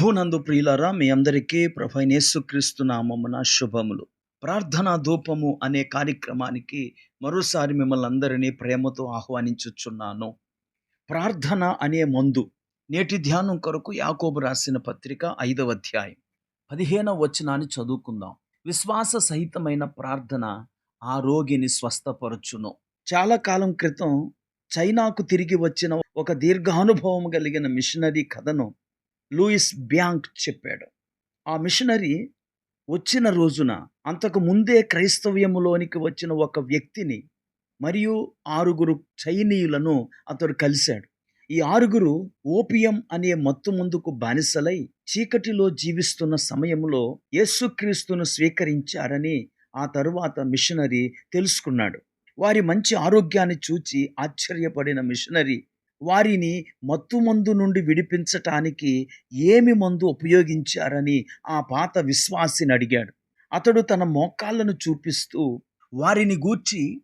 ప్రభునందు ప్రియులరా మీ అందరికీ ప్రభైనేసుక్రీస్తు నామమున శుభములు. ప్రార్థనా ధూపము అనే కార్యక్రమానికి మరోసారి మిమ్మల్ని అందరినీ ప్రేమతో ఆహ్వానించుచున్నాను. ప్రార్థన అనే మందు నేటి ధ్యానం కొరకు యాకోబు రాసిన పత్రిక ఐదవ అధ్యాయం పదిహేనవ వచనాన్ని చదువుకుందాం. విశ్వాస సహితమైన ప్రార్థన ఆ రోగిని స్వస్థపరచును. చాలా కాలం క్రితం చైనాకు తిరిగి వచ్చిన ఒక దీర్ఘానుభవం కలిగిన మిషనరీ కథను లూయిస్ బ్యాంక్ చెప్పాడు. ఆ మిషనరీ వచ్చిన రోజున అంతకు ముందే క్రైస్తవ్యములోనికి వచ్చిన ఒక వ్యక్తిని మరియు ఆరుగురు చైనీయులను అతడు కలిశాడు. ఈ ఆరుగురు ఓపియం అనే మత్తు ముందుకు బానిసలై చీకటిలో జీవిస్తున్న సమయంలో యేసుక్రీస్తును స్వీకరించారని ఆ తరువాత మిషనరీ తెలుసుకున్నాడు. వారి మంచి ఆరోగ్యాన్ని చూచి ఆశ్చర్యపడిన మిషనరీ వారిని మత్తు మందు నుండి విడిపించటానికి ఏమి మందు ఉపయోగించారని ఆ పాత విశ్వాసిని అడిగాడు. అతడు తన మోకాళ్ళను చూపిస్తూ వారిని గూర్చి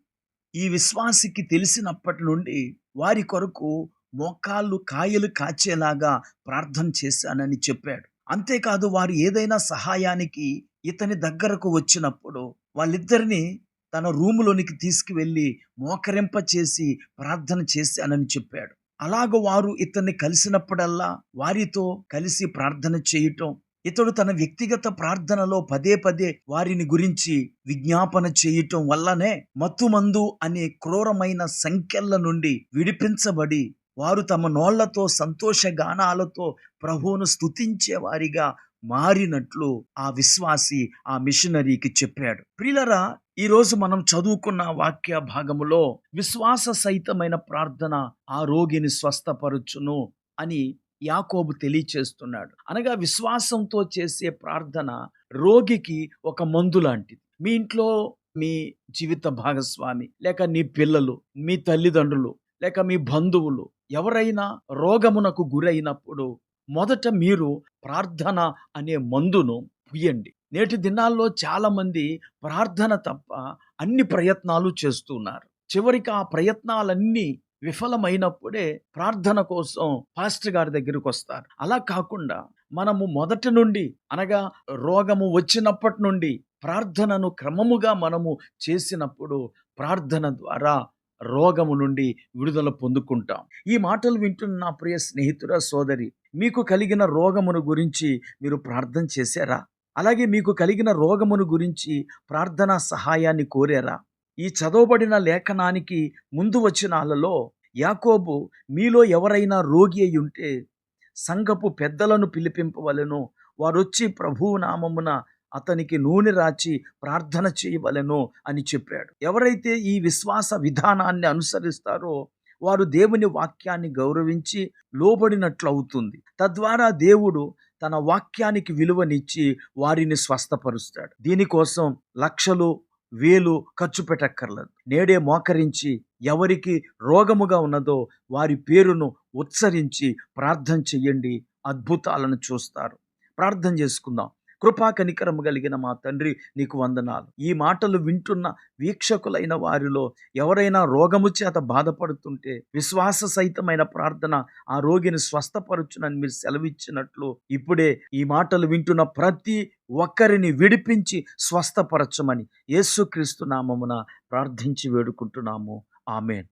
ఈ విశ్వాసికి తెలిసినప్పటి నుండి వారి కొరకు మోకాళ్ళు కాయలు కాచేలాగా ప్రార్థన చేశానని చెప్పాడు. అంతేకాదు వారు ఏదైనా సహాయానికి ఇతని దగ్గరకు వచ్చినప్పుడు వాళ్ళిద్దరిని తన రూములోనికి తీసుకువెళ్ళి మోకరింప చేసి ప్రార్థన చేశానని చెప్పాడు. అలాగ వారు ఇతన్ని కలిసినప్పుడల్లా వారితో కలిసి ప్రార్థన చేయటం ఇతడు తన వ్యక్తిగత ప్రార్థనలో పదే పదే వారిని గురించి విజ్ఞాపన చేయటం వల్లనే మత్తుమందు అనే క్రూరమైన సంఖ్యల నుండి విడిపించబడి వారు తమ నోళ్ళతో సంతోష గానాలతో ప్రభువును స్తుతించే వారిగా మారినట్లు ఆ విశ్వాసి ఆ మిషనరీకి చెప్పాడు. ప్రిలరా ఈరోజు మనం చదువుకున్న వాక్య భాగములో విశ్వాస సహితమైన ప్రార్థన ఆ రోగిని స్వస్థపరచును అని యాకోబు తెలియచేస్తున్నాడు. అనగా విశ్వాసంతో చేసే ప్రార్థన రోగికి ఒక మందు లాంటిది. మీ ఇంట్లో మీ జీవిత భాగస్వామి లేక నీ పిల్లలు మీ తల్లిదండ్రులు లేక మీ బంధువులు ఎవరైనా రోగమునకు గురైనప్పుడు మొదట మీరు ప్రార్థన అనే మందును పుయ్యండి నేటి దినాల్లో చాలామంది ప్రార్థన తప్ప అన్ని ప్రయత్నాలు చేస్తున్నారు. చివరికి ఆ ప్రయత్నాలన్నీ విఫలమైనప్పుడే ప్రార్థన కోసం పాస్టర్ గారి దగ్గరికి వస్తారు. అలా కాకుండా మనము మొదటి నుండి అనగా రోగము వచ్చినప్పటి నుండి ప్రార్థనను క్రమముగా మనము చేసినప్పుడు ప్రార్థన ద్వారా రోగము నుండి విడుదల పొందుకుంటాం. ఈ మాటలు వింటున్న నా ప్రియ స్నేహితుర సోదరి మీకు కలిగిన రోగమును గురించి మీరు ప్రార్థన చేశారా? అలాగే మీకు కలిగిన రోగమును గురించి ప్రార్థనా సహాయాన్ని కోరారా? ఈ చదవబడిన లేఖనానికి ముందు వచ్చినాలలో యాకోబు మీలో ఎవరైనా రోగి అయి ఉంటే సంఘపు పెద్దలను పిలిపింపవలను వారొచ్చి ప్రభువు నామమున అతనికి నూనె రాచి ప్రార్థన చేయవలెను అని చెప్పాడు. ఎవరైతే ఈ విశ్వాస విధానాన్ని అనుసరిస్తారో వారు దేవుని వాక్యాన్ని గౌరవించి లోబడినట్లు అవుతుంది తద్వారా దేవుడు తన వాక్యానికి విలువనిచ్చి వారిని స్వస్థపరుస్తాడు. దీనికోసం లక్షలు వేలు ఖర్చు పెట్టక్కర్లేదు. నేడే మోకరించి ఎవరికి రోగముగా ఉన్నదో వారి పేరును ఉత్సరించి ప్రార్థన చెయ్యండి అద్భుతాలను చూస్తారు. ప్రార్థన చేసుకుందాం. కృపా కనికరము కలిగిన మా తండ్రి నీకు వందనాలు. ఈ మాటలు వింటున్న వీక్షకులైన వారిలో ఎవరైనా రోగము చేత బాధపడుతుంటే విశ్వాస సహితమైన ప్రార్థన ఆ రోగిని స్వస్థపరచునని మీరు సెలవిచ్చినట్లు ఇప్పుడే ఈ మాటలు వింటున్న ప్రతి ఒక్కరిని విడిపించి స్వస్థపరచమని యేసుక్రీస్తు నామమున ప్రార్థించి వేడుకుంటున్నాము. ఆమెన్.